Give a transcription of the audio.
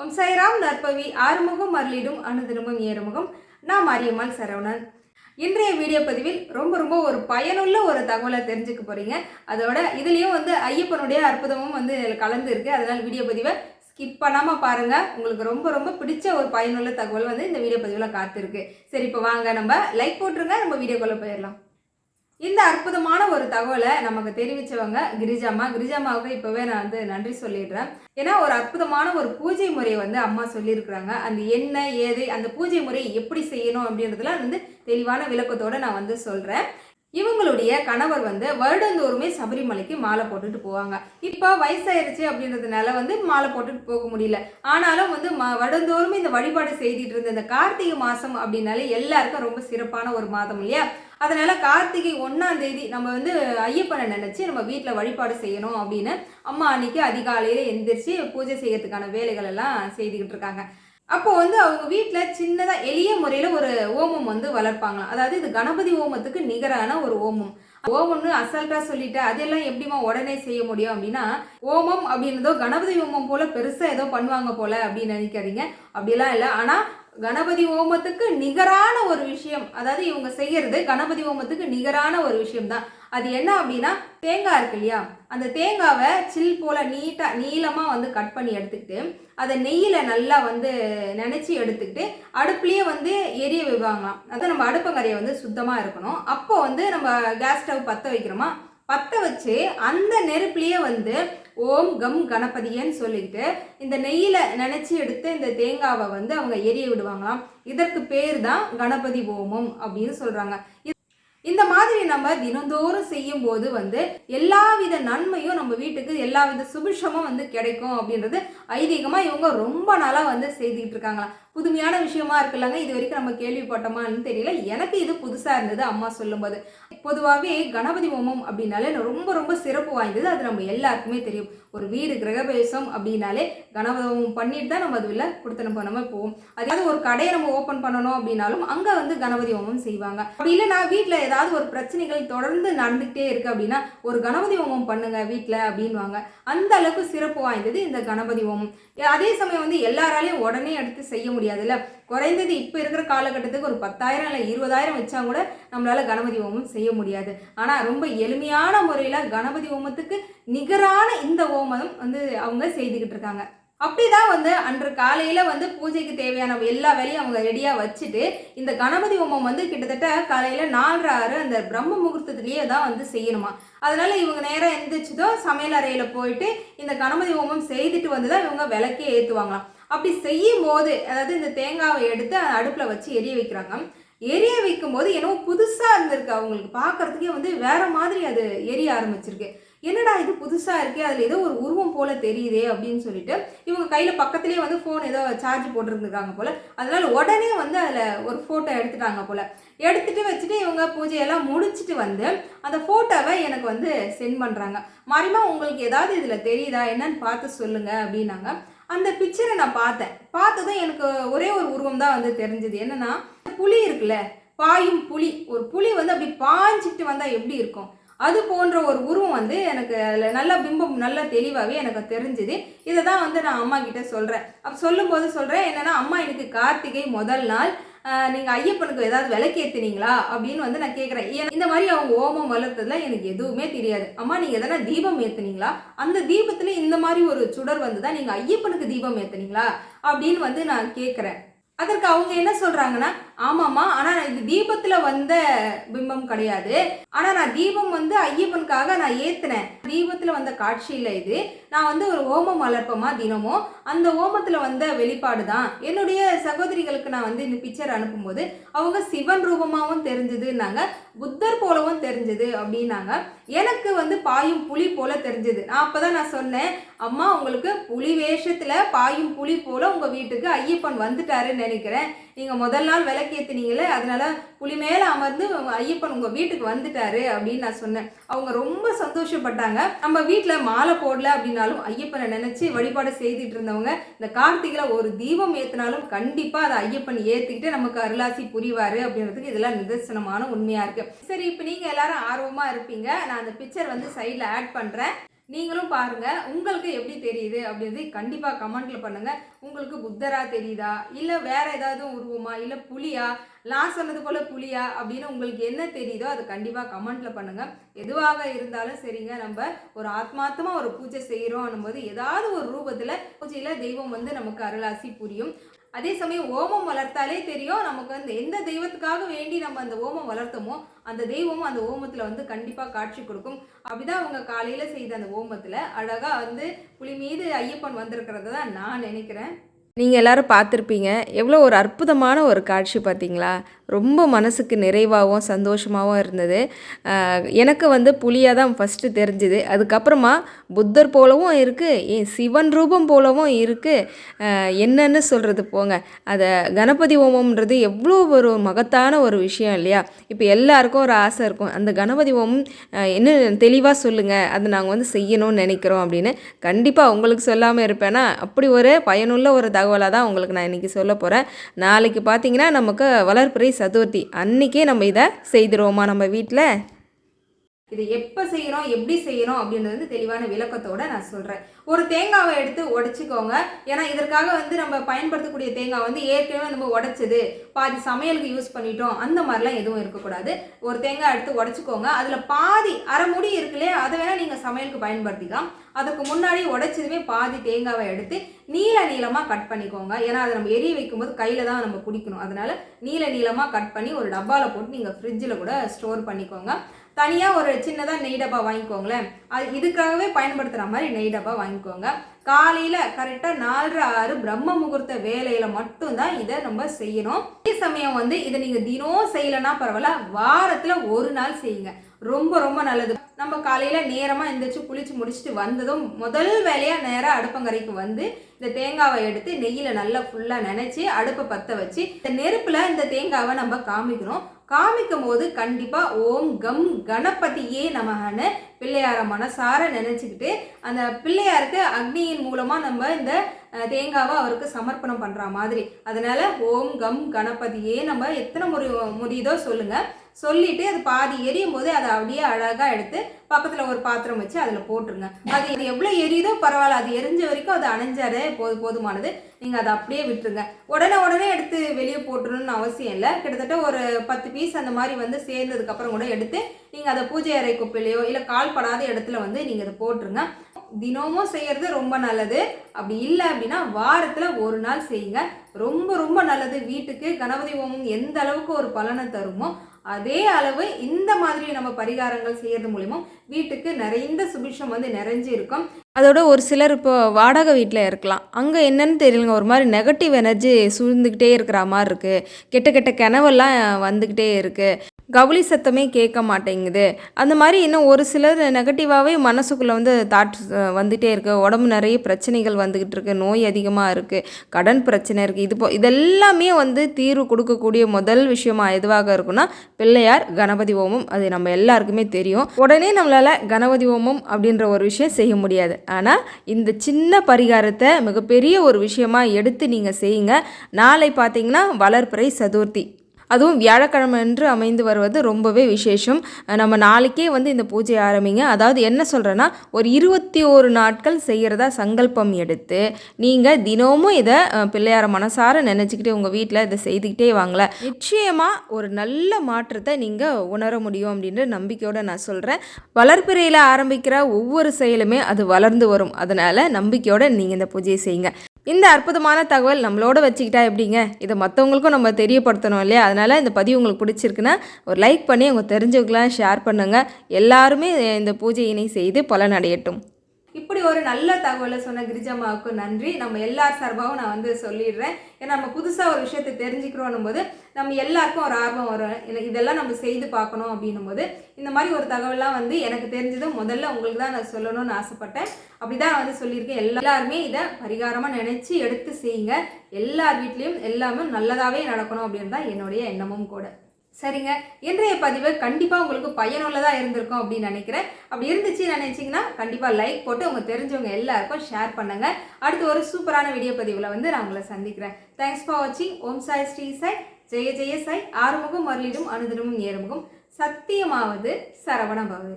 ஓம் சைராம் நற்பவி. ஆறுமுகம் அருளிடும் அனுதினமும் ஏறுமுகம். நான் மாரியம்மாள் சரவணன். இன்றைய வீடியோ பதிவில் ரொம்ப ரொம்ப ஒரு பயனுள்ள ஒரு தகவலை தெரிஞ்சுக்க போகிறீங்க அதோட இதுலேயும் வந்து ஐயப்பனுடைய அற்புதமும் வந்து இதில் கலந்து அதனால் வீடியோ பதிவை ஸ்கிப் பண்ணாமல் பாருங்கள் உங்களுக்கு ரொம்ப ரொம்ப பிடிச்ச ஒரு பயனுள்ள தகவல் வந்து இந்த வீடியோ பதிவில் காத்திருக்கு. சரி இப்போ வாங்க. நம்ம லைக் போட்டுருங்க. நம்ம வீடியோக்குள்ளே போயிடலாம். இந்த அற்புதமான ஒரு தகவலை நமக்கு தெரிவித்தவங்க கிரிஜாமா. கிரிஜாமாவுக்கு இப்போவே நான் வந்து நன்றி சொல்லிடுறேன். ஏன்னா ஒரு அற்புதமான ஒரு பூஜை முறையை வந்து அம்மா சொல்லியிருக்கிறாங்க. அந்த என்ன ஏது அந்த பூஜை முறையை எப்படி செய்யணும் அப்படின்றதுலாம் வந்து தெளிவான விளக்கத்தோடு நான் வந்து சொல்கிறேன் இவங்களுடைய கணவர் வந்து வருடந்தோறுமே சபரிமலைக்கு மாலை போட்டுட்டு போவாங்க. இப்போ வயசாயிருச்சு அப்படின்றதுனால வந்து மாலை போட்டுட்டு போக முடியல. ஆனாலும் வந்து ம வருடந்தோறும் இந்த வழிபாடு செய்துட்டு இருந்த இந்த கார்த்திகை மாதம் அப்படின்னாலே எல்லாருக்கும் ரொம்ப சிறப்பான ஒரு மாதம் இல்லையா? அதனால கார்த்திகை ஒன்றாம் தேதி நம்ம வந்து ஐயப்பனை நினச்சி நம்ம வீட்டில் வழிபாடு செய்யணும் அப்படின்னு அம்மா அன்னைக்கு அதிகாலையில் எந்திரிச்சு பூஜை செய்யறதுக்கான வேலைகள் எல்லாம் செய்துக்கிட்டு இருக்காங்க. அப்போ வந்து அவங்க வீட்டில் சின்னதாக எளிய முறையில் ஒரு ஓமம் வந்து வளர்ப்பாங்களாம். அதாவது இது கணபதி ஓமத்துக்கு நிகரான ஒரு ஓமம். ஓமம்னு அசால்ட்டாக சொல்லிட்டு அதெல்லாம் எப்படிமா உடனே செய்ய முடியும் அப்படின்னா ஓமம் அப்படின்றதோ கணபதி ஓமம் போல பெருசாக ஏதோ பண்ணுவாங்க போல அப்படின்னு நினைக்காதீங்க. அப்படிலாம் இல்லை. ஆனால் கணபதி ஓமத்துக்கு நிகரான ஒரு விஷயம். அதாவது இவங்க செய்யறது கணபதி ஓமத்துக்கு நிகரான ஒரு விஷயம் தான் அது என்ன அப்படின்னா தேங்காய் இருக்கு இல்லையா? அந்த தேங்காவை சில் போல நீட்டா நீளமா வந்து கட் பண்ணி எடுத்துக்கிட்டு அதை நெய்யில நல்லா வந்து நினைச்சு எடுத்துக்கிட்டு அடுப்புலயே வந்து எரிய விடுவாங்களாம் அதான் நம்ம அடுப்பங்கரையை வந்து சுத்தமா இருக்கணும். அப்போ வந்து நம்ம கேஸ் ஸ்டவ் பற்ற வைக்கிறோமா? பற்ற வச்சு அந்த நெருப்புலேயே வந்து ஓம் கம் கணபதியன்னு சொல்லிட்டு இந்த நெய்யில் நினச்சி எடுத்து இந்த தேங்காவை வந்து அவங்க எரிய விடுவாங்களாம். இதற்கு பேர் தான் கணபதி ஓமம் அப்படின்னு சொல்கிறாங்க இந்த மாதிரி நம்ம தினந்தோறும் செய்யும் போது வந்து எல்லாவித நன்மையும் நம்ம வீட்டுக்கு எல்லாவித சுபிஷமும் வந்து கிடைக்கும் அப்படின்றது ஐதீகமாக இவங்க ரொம்ப நாளாக வந்து செய்துக்கிட்டு இருக்காங்களாம் புதுமையான விஷயமா இருக்குல்லங்க இது வரைக்கும் நம்ம கேள்விப்பட்டோமான்னு தெரியல. எனக்கு இது புதுசாக இருந்தது அம்மா சொல்லும்போது. பொதுவாகவே கணபதி ஹோமம் அப்படின்னாலே ரொம்ப ரொம்ப சிறப்பு வாய்ந்தது. அது நம்ம எல்லாருக்குமே தெரியும். ஒரு வீடு கிரகபேசம் அப்படின்னாலே கணபதி ஹோமம் பண்ணிட்டு தான் நம்ம அதுல நம்ம நம்ம போவோம். அதாவது ஒரு கடையை நம்ம ஓப்பன் பண்ணணும் அப்படின்னாலும் அங்கே வந்து கணபதி ஹோமம் செய்வாங்க. அப்படி இல்லைனா வீட்டில் ஏதாவது ஒரு பிரச்சனைகள் தொடர்ந்து நடந்துகிட்டே இருக்குது அப்படின்னா ஒரு கணபதி ஹோமம் பண்ணுங்கள் வீட்டில் அப்படின்வாங்க அந்த அளவுக்கு சிறப்பு வாய்ந்தது இந்த கணபதி ஹோமம். அதே சமயம் வந்து எல்லாராலையும் உடனே எடுத்து செய்ய முடியாதுல்ல. குறைந்தது இப்போ இருக்கிற காலகட்டத்துக்கு ஒரு பத்தாயிரம் இல்லை இருபதாயிரம் வச்சா கூட நம்மளால் கணபதி ஹோமம் செய்ய முடியாது. ஆனால் ரொம்ப எளிமையான முறையில் கணபதி ஹோமத்துக்கு நிகரான இந்த ஹோமம் வந்து அவங்க செய்துக்கிட்டு இருக்காங்க. அப்படிதான் வந்து அன்று காலையில் வந்து பூஜைக்கு தேவையான எல்லா வேலையும் அவங்க ரெடியாக வச்சுட்டு இந்த கணபதி ஹோமம் வந்து கிட்டத்தட்ட காலையில் நாலரை ஆறு அந்த பிரம்ம முகூர்த்தத்துலேயே தான் வந்து செய்யணுமா. அதனால் இவங்க நேராக எந்திரிச்சதோ சமையல் அறையில் போயிட்டு இந்த கணபதி ஹோமம் செய்துட்டு வந்து தான் இவங்க விளக்கே ஏற்றுவாங்களாம் அப்படி செய்யும் போது அதாவது இந்த தேங்காவை எடுத்து அடுப்பில் வச்சு எரிய வைக்கிறாங்க. எரிய வைக்கும் போது என்னவோ புதுசாக இருந்திருக்கு. அவங்களுக்கு பார்க்கறதுக்கே வந்து வேறு மாதிரி அது எரிய ஆரம்பிச்சிருக்கு. என்னடா இது புதுசாக இருக்கே அதில் ஏதோ ஒரு உருவம் போல் தெரியுதே அப்படின்னு சொல்லிட்டு இவங்க கையில் பக்கத்துலேயே வந்து ஃபோன் ஏதோ சார்ஜ் போட்டிருந்துருக்காங்க போல். அதனால் உடனே வந்து அதில் ஒரு ஃபோட்டோ எடுத்துட்டாங்க போல். எடுத்துகிட்டு வச்சுட்டு இவங்க பூஜையெல்லாம் முடிச்சுட்டு வந்து அந்த ஃபோட்டோவை எனக்கு வந்து சென்ட் பண்ணுறாங்க மாறிமா உங்களுக்கு ஏதாவது இதில் தெரியுதா? என்னன்னு பார்த்து சொல்லுங்கள் அப்படின்னாங்க. அந்த பிக்சரை நான் பார்த்தேன். பார்த்ததும் எனக்கு ஒரே ஒரு உருவம் தான் வந்து தெரிஞ்சது. என்னன்னா புலி இருக்குல்ல பாயும் புலி. ஒரு புலி வந்து அப்படி பாஞ்சிட்டு வந்தால் எப்படி இருக்கும்? அது போன்ற ஒரு உருவம் வந்து எனக்கு அதில் நல்ல பிம்பம் நல்ல தெளிவாகவே எனக்கு தெரிஞ்சுது. இதை தான் வந்து நான் அம்மா கிட்ட சொல்கிறேன் அப்போ சொல்லும்போது சொல்கிறேன் என்னென்னா அம்மா எனக்கு கார்த்திகை முதல் நாள் நீங்கள் ஐயப்பனுக்கு ஏதாவது விளக்கேற்றுனீங்களா அப்படின்னு வந்து நான் கேட்குறேன் இந்த மாதிரி அவங்க ஓமம் வளர்த்ததுல எனக்கு எதுவுமே தெரியாது. அம்மா நீங்கள் எதனா தீபம் ஏற்றுனீங்களா அந்த தீபத்தில் இந்த மாதிரி ஒரு சுடர் வந்து தான் நீங்கள் ஐயப்பனுக்கு தீபம் ஏற்றுனீங்களா அப்படின்னு வந்து நான் கேட்குறேன் அதற்கு அவங்க என்ன சொல்கிறாங்கன்னா ஆமாம்மா ஆனால் இது தீபத்தில் வந்த பிம்பம் கிடையாது. ஆனால் நான் தீபம் வந்து ஐயப்பனுக்காக நான் ஏற்றினேன் தீபத்தில் வந்த காட்சியில் இது. நான் வந்து ஒரு ஓமம் வளர்ப்போமா தினமும் அந்த ஓமத்தில் வந்த வெளிப்பாடு தான். என்னுடைய சகோதரிகளுக்கு நான் வந்து இந்த பிக்சர் அனுப்பும்போது அவங்க சிவன் ரூபமாகவும் தெரிஞ்சதுன்னாங்க புத்தர் போலவும் தெரிஞ்சது அப்படின்னாங்க. எனக்கு வந்து பாயும் புலி போல தெரிஞ்சது. நான் அப்போ தான் நான் சொன்னேன் அம்மா உங்களுக்கு புலி வேஷத்தில் பாயும் புலி போல உங்கள் வீட்டுக்கு ஐயப்பன் வந்துட்டாருன்னு நினைக்கிறேன். நீங்கள் முதல் நாள் விளக்கேற்றினீங்களே அதனால் புலி மேலே அமர்ந்து ஐயப்பன் உங்கள் வீட்டுக்கு வந்துட்டாரு அப்படின்னு நான் சொன்னேன். அவங்க ரொம்ப சந்தோஷப்பட்டாங்க. நம்ம வீட்டில் மாலை போடல அப்படின்னாலும் ஐயப்பனை நினச்சி வழிபாடு செய்துட்டு இருந்தவங்க இந்த கார்த்திகையில் ஒரு தீபம் ஏற்றினாலும் கண்டிப்பாக அதை ஐயப்பன் ஏற்றிக்கிட்டு நமக்கு அருளாசி புரிவார் அப்படின்றதுக்கு இதெல்லாம் நிதர்சனமான உண்மையாக இருக்குது சரி இப்போ நீங்கள் எல்லாரும் ஆர்வமாக இருப்பீங்க. நான் அந்த பிக்சர் வந்து சைடில் ஆட் பண்ணுறேன் நீங்களும் பாருங்க உங்களுக்கு எப்படி தெரியுது அப்படின்றது கண்டிப்பாக கமெண்ட்டில் பண்ணுங்கள் உங்களுக்கு புத்தரா தெரியுதா? இல்லை வேற ஏதாவது உருவமா? இல்லை புலியா? நான் சொன்னது போல் புலியா? அப்படின்னு உங்களுக்கு என்ன தெரியுதோ அது கண்டிப்பாக கமெண்ட்டில் பண்ணுங்கள் எதுவாக இருந்தாலும் சரிங்க நம்ம ஒரு ஆத்மாத்தமாக ஒரு பூஜை செய்கிறோம் போது ஏதாவது ஒரு ரூபத்தில் பூஜையில் தெய்வம் வந்து நமக்கு அருளாசி புரியும். அதே சமயம் ஓமம் வளர்த்தாலே தெரியும் நமக்கு வந்து எந்த தெய்வத்துக்காக வேண்டி நம்ம அந்த ஓமம் வளர்த்தோமோ அந்த தெய்வமும் அந்த ஓமத்தில் வந்து கண்டிப்பாக காட்சி கொடுக்கும். அப்படிதான் அவங்க காலையில் செய்த அந்த ஓமத்தில் அழகாக வந்து புலி மீது ஐயப்பன் வந்திருக்கிறத தான் நான் நினைக்கிறேன். நீங்கள் எல்லாரும் பார்த்துருப்பீங்க. எவ்வளோ ஒரு அற்புதமான ஒரு காட்சி பார்த்தீங்களா? ரொம்ப மனசுக்கு நிறைவாகவும் சந்தோஷமாகவும் இருந்தது. எனக்கு வந்து புலியாக தான் ஃபஸ்ட்டு தெரிஞ்சுது. அதுக்கப்புறமா புத்தர் போலவும் இருக்குது ஏன் சிவன் ரூபம் போலவும் இருக்குது என்னன்னு சொல்கிறது போங்க. அதை கணபதி ஹோமம்ன்றது எவ்வளோ ஒரு மகத்தான ஒரு விஷயம் இல்லையா? இப்போ எல்லாருக்கும் ஒரு ஆசை இருக்கும். அந்த கணபதி ஹோமம் என்ன தெளிவாக சொல்லுங்கள் அதை நாங்கள் வந்து செய்யணும்னு நினைக்கிறோம் அப்படின்னு. கண்டிப்பாக உங்களுக்கு சொல்லாமல் இருப்பேன்னா அப்படி ஒரு பயனுள்ள ஒரு தகவலாக தான் உங்களுக்கு நான் இன்றைக்கி சொல்ல போகிறேன் நாளைக்கு பார்த்தீங்கன்னா நமக்கு வளர்ப்புரை சதுர்த்தி. அன்றைக்கே நம்ம இதை செய்திருவோமா நம்ம வீட்டில் இதை எப்போ செய்கிறோம் எப்படி செய்கிறோம் அப்படின்றது வந்து தெளிவான விளக்கத்தோட நான் சொல்கிறேன் ஒரு தேங்காவை எடுத்து உடச்சிக்கோங்க. ஏன்னா இதற்காக வந்து நம்ம பயன்படுத்தக்கூடிய தேங்காய் வந்து ஏற்கனவே நம்ம உடச்சது. பாதி சமையலுக்கு யூஸ் பண்ணிட்டோம். அந்த மாதிரிலாம் எதுவும் இருக்கக்கூடாது. ஒரு தேங்காய் எடுத்து உடச்சிக்கோங்க. அதில் பாதி அரை முடி இருக்குல்லையே அதை வேணால் நீங்கள் சமையலுக்கு பயன்படுத்திக்கலாம். அதுக்கு முன்னாடி உடைச்சதுமே பாதி தேங்காவை எடுத்து நீல நீளமாக கட் பண்ணிக்கோங்க. ஏன்னா அதை நம்ம எரிய வைக்கும்போது கையில் தான் நம்ம குடிக்கணும் அதனால நீல நீளமாக கட் பண்ணி ஒரு டப்பாவில் போட்டு நீங்கள் ஃப்ரிட்ஜில் கூட ஸ்டோர் பண்ணிக்கோங்க. தனியாக ஒரு சின்னதாக நெய் டப்பா வாங்கிக்கோங்களேன். அது இதுக்காகவே பயன்படுத்துகிற மாதிரி நெய் டப்பா வாங்கிக்கோங்க. காலையில் கரெக்டாக நாலரை ஆறு பிரம்ம முகூர்த்த வேலையில் மட்டும்தான் இதை நம்ம செய்யணும். அதே சமயம் வந்து இதை நீங்கள் தினம் செய்யலைன்னா பரவாயில்ல வாரத்தில் ஒரு நாள் செய்யுங்க. ரொம்ப ரொம்ப நல்லது. நம்ம காலையில் நேரமாக எந்திரிச்சு குளிச்சு முடிச்சுட்டு வந்ததும் முதல் வேலையாக நேராக அடுப்பங்கரைக்கு வந்து இந்த தேங்காவை எடுத்து நெய்யில் நல்லா ஃபுல்லாக நினச்சி அடுப்பை பற்ற வச்சு இந்த நெருப்பில் இந்த தேங்காவை நம்ம காமிக்கணும். காமிக்கும் போது கண்டிப்பாக ஓம் கம் கணபதியே நமகன்னு பிள்ளையார மனசார நினச்சிக்கிட்டு அந்த பிள்ளையாருக்கு அக்னியின் மூலமாக நம்ம இந்த தேங்காவை அவருக்கு சமர்ப்பணம் பண்ணுற மாதிரி. அதனால் ஓம் கம் கணபதியே நம்ம எத்தனை முறை முடியுதோ சொல்லுங்கள் சொல்லிட்டு அது பாதி எரியும் போது அதை அப்படியே அழகாக எடுத்து பக்கத்தில் ஒரு பாத்திரம் வச்சு அதில் போட்டுருங்க. அது எவ்வளோ எரியுதோ பரவாயில்ல. அது எரிஞ்ச வரைக்கும் அது அணைஞ்சாரே போது போதுமானது. நீங்கள் அதை அப்படியே விட்டுருங்க. உடனே உடனே எடுத்து வெளியே போட்டுருணும்னு அவசியம் இல்லை. கிட்டத்தட்ட ஒரு பத்து பீஸ் அந்த மாதிரி வந்து சேர்ந்ததுக்கப்புறம் கூட எடுத்து நீங்கள் அதை பூஜை அறை குப்பையிலையோ இல்லை கால் படாத இடத்துல வந்து நீங்கள் அதை போட்டுருங்க. தினமும் செய்கிறது ரொம்ப நல்லது. அப்படி இல்லை அப்படின்னா வாரத்தில் ஒரு நாள் செய்யுங்க. ரொம்ப ரொம்ப நல்லது. வீட்டுக்கு கணபதி ஹோமம் எந்த அளவுக்கு ஒரு பலனை தருமோ அதே அளவு இந்த மாதிரி நம்ம பரிகாரங்கள் செய்யறது மூலியமா வீட்டுக்கு நிறைந்த சுபிஷம் வந்து நிறைஞ்சு இருக்கும். அதோட ஒரு சிலர் இப்போ வாடகை வீட்டில் இருக்கலாம். அங்கே என்னன்னு தெரியலங்க. ஒரு மாதிரி நெகட்டிவ் எனர்ஜி சூழ்ந்துக்கிட்டே இருக்கிற மாதிரி இருக்குது கெட்ட கெட்ட கனவெல்லாம் வந்துக்கிட்டே இருக்குது கவுளி சத்தமே கேட்க மாட்டேங்குது. அந்த மாதிரி இன்னும் ஒரு சிலர் நெகட்டிவாகவே மனசுக்குள்ளே வந்து தாட்ஸ் வந்துகிட்டே இருக்குது உடம்பு நிறைய பிரச்சனைகள் வந்துக்கிட்டு இருக்குது நோய் அதிகமாக இருக்குது கடன் பிரச்சனை இருக்குது இது போ இதெல்லாமே வந்து தீர்வு கொடுக்கக்கூடிய முதல் விஷயமா எதுவாக இருக்குன்னா பிள்ளையார் கணபதி ஹோமம் அது நம்ம எல்லாருக்குமே தெரியும். உடனே நம்மளால் கணபதி ஹோமம் அப்படின்ற ஒரு விஷயம் செய்ய முடியாது. ஆனால் இந்த சின்ன பரிகாரத்தை மிகப்பெரிய ஒரு விஷயமா எடுத்து நீங்கள் செய்யுங்க. நாளை பார்த்தீங்கன்னா வளர்பிறை சதுர்த்தி. அதுவும் வியாழக்கிழமை அன்று அமைந்து வருவது ரொம்பவே விசேஷம். நம்ம நாளைக்கே வந்து இந்த பூஜையை ஆரம்பிங்க. அதாவது என்ன சொல்கிறேன்னா ஒரு இருபத்தி ஒரு நாட்கள் செய்கிறதா சங்கல்பம் எடுத்து நீங்கள் தினமும் இதை பிள்ளையார மனசார நினச்சிக்கிட்டு உங்கள் வீட்டில் இதை செய்துக்கிட்டே வாங்கல. நிச்சயமாக ஒரு நல்ல மாற்றத்தை நீங்கள் உணர முடியும் அப்படின்ற நம்பிக்கையோடு நான் சொல்கிறேன் வளர்ப்பிறையில் ஆரம்பிக்கிற ஒவ்வொரு செயலுமே அது வளர்ந்து வரும். அதனால் நம்பிக்கையோடு நீங்கள் இந்த பூஜையை செய்யுங்க. இந்த அற்புதமான தகவல் நம்மளோட வச்சுக்கிட்டா எப்படிங்க? இதை மற்றவங்களுக்கும் நம்ம தெரியப்படுத்தணும் இல்லையா? அதனால் இந்த பதிவு உங்களுக்கு பிடிச்சிருக்குன்னா ஒரு லைக் பண்ணி உங்கள் தெரிஞ்சவங்களாம் ஷேர் பண்ணுங்கள் எல்லாருமே இந்த பூஜையினை செய்து பலனடையட்டும் இப்படி ஒரு நல்ல தகவலை சொன்ன கிரிஜம்மாவுக்கு நன்றி. நம்ம எல்லார் சார்பாகவும் நான் வந்து சொல்லிடுறேன். ஏன்னா நம்ம புதுசாக ஒரு விஷயத்தை தெரிஞ்சுக்கிறோன்னும் போது நம்ம எல்லாருக்கும் ஒரு ஆர்வம் வரும். இதெல்லாம் நம்ம செய்து பார்க்கணும் அப்படின்னும் போது இந்த மாதிரி ஒரு தகவல்லாம் வந்து எனக்கு தெரிஞ்சது முதல்ல உங்களுக்கு தான் நான் சொல்லணும்னு ஆசைப்பட்டேன். அப்படிதான் வந்து சொல்லியிருக்கேன். எல்லாருமே இதை பரிகாரமாக நினச்சி எடுத்து செய்யுங்க. எல்லார் வீட்லேயும் எல்லாமே நல்லதாகவே நடக்கணும் அப்படின்னு தான் என்னுடைய எண்ணமும் கூட. சரிங்க. இன்றைய பதிவு கண்டிப்பாக உங்களுக்கு பயனுள்ளதாக இருந்திருக்கும் அப்படின்னு நினைக்கிறேன். அப்படி இருந்துச்சு நினைச்சிங்கன்னா கண்டிப்பாக லைக் போட்டு உங்கள் தெரிஞ்சவங்க எல்லாருக்கும் ஷேர் பண்ணுங்க. அடுத்து ஒரு சூப்பரான வீடியோ பதிவில் வந்து நான் உங்களை சந்திக்கிறேன். தேங்க்ஸ் ஃபார் வாட்சிங் ஓம் சாய் ஸ்ரீ சாய். ஜெய ஜெய சாய். ஆறுமுகம் மருளிடும் அனுதினமும் ஏறுமுகம். சத்தியமாவது சரவண பவது